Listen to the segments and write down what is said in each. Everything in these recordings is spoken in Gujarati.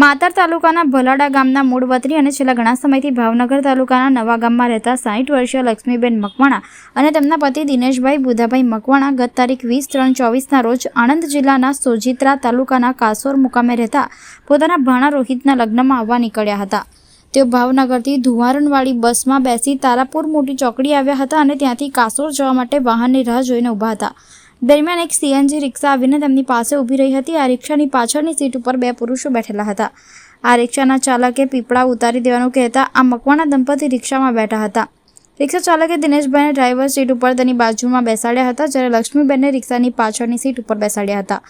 માતર તાલુકાના ભલાડા ગામના મૂળ વતની અને છેલ્લા ઘણા સમયથી ભાવનગર તાલુકાના નવા ગામમાં રહેતા સાઠ વર્ષીય લક્ષ્મીબેન મકવાણા અને તેમના પતિ દિનેશભાઈ બુધાભાઈ મકવાણા ગત તારીખ વીસ ત્રણ ચોવીસના રોજ આણંદ જિલ્લાના સોજિત્રા તાલુકાના કાસોર મુકામે રહેતા પોતાના ભાણા રોહિતના લગ્નમાં આવવા નીકળ્યા હતા. તેઓ ભાવનગરથી ધુવારણવાળી બસમાં બેસી તારાપુર મોટી ચોકડી આવ્યા હતા અને ત્યાંથી કાસોર જવા માટે વાહનની રાહ જોઈને ઊભા હતા. દરમિયાન એક સીએનજી રિક્ષા આવીને તેમની પાસે ઊભી રહી હતી. આ રિક્ષાની પાછળની સીટ ઉપર બે પુરુષો બેઠેલા હતા. આ રિક્ષાના ચાલકે પીપળા ઉતારી દેવાનું કહેતા આ મકવાણા દંપતી રિક્ષામાં બેઠા હતા. રિક્ષા ચાલકે દિનેશભાઈને ડ્રાઈવર સીટ ઉપર તેની બાજુમાં બેસાડ્યા હતા, જ્યારે લક્ષ્મીબેનને રિક્ષાની પાછળની સીટ ઉપર બેસાડ્યા હતા.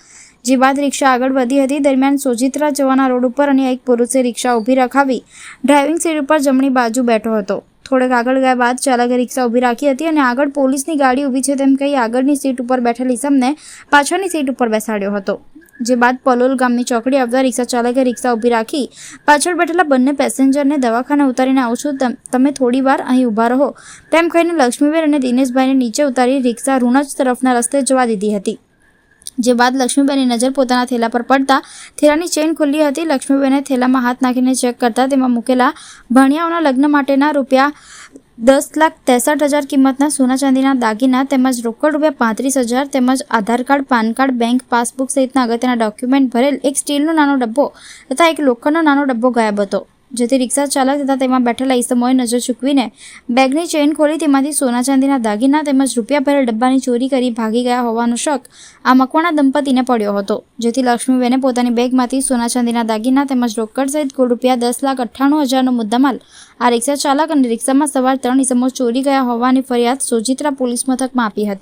જે બાદ રિક્ષા આગળ વધી હતી, દરમિયાન સોજિત્રા જવાના રોડ ઉપર અને એક પુરુષે રિક્ષા ઊભી રખાવી ડ્રાઇવિંગ સીટ ઉપર જમણી બાજુ બેઠો હતો. થોડેક આગળ ગયા બાદ ચાલકે રિક્ષા ઊભી રાખી હતી અને આગળ પોલીસની ગાડી ઊભી છે તેમ કહી આગળની સીટ ઉપર બેઠેલ ઇસમને પાછળની સીટ ઉપર બેસાડ્યો હતો. જે બાદ પલોલ ગામની ચોકડી આવતા રિક્ષા ચાલકે રિક્ષા ઊભી રાખી પાછળ બેઠેલા બંને પેસેન્જરને દવાખાને ઉતારીને, આવું છું, તમે થોડી વાર અહીં ઊભા રહો. તેમ કહીને લક્ષ્મીબેન અને દિનેશભાઈને નીચે ઉતારી રિક્ષા રૂણજ તરફના રસ્તે જવા દીધી હતી. જે બાદ લક્ષ્મીબેનની નજર પોતાના થેલા પર પડતા થેલાની ચેન ખુલ્લી હતી. લક્ષ્મીબેને થેલામાં હાથ નાખીને ચેક કરતા તેમાં મૂકેલા ભણિયાઓના લગ્ન માટેના રૂપિયા દસ લાખ ત્રેસઠ હજાર કિંમતના સોના ચાંદીના દાગીના તેમજ રોકડ રૂપિયા પાંત્રીસ હજાર તેમજ Aadhaar card, PAN card, bank passbook સહિતના અગત્યના ડોક્યુમેન્ટ ભરેલ એક સ્ટીલનો નાનો ડબ્બો તથા એક લોખંડનો નાનો ડબ્બો ગાયબ હતો. જેથી રિક્ષા ચાલક તથા તેમાં બેઠેલા ઈસમોએ નજર ચૂકવીને બેગની ચેન ખોલી તેમાંથી સોના ચાંદીના દાગીના તેમજ રૂપિયા ભરેલ ડબ્બાની ચોરી કરી ભાગી ગયા હોવાનો શક આ મકવાણા દંપતીને પડ્યો હતો, જેથી લક્ષ્મીબેને પોતાની બેગમાંથી સોના ચાંદીના દાગીના તેમજ રોકડ સહિત કુલ રૂપિયા દસ લાખ અઠ્ઠાણું હજારનો મુદ્દામાલ આ રિક્ષા ચાલક અને રિક્ષામાં સવાર ત્રણ ઈસમો ચોરી ગયા હોવાની ફરિયાદ સોજિત્રા પોલીસ મથકમાં આપી હતી.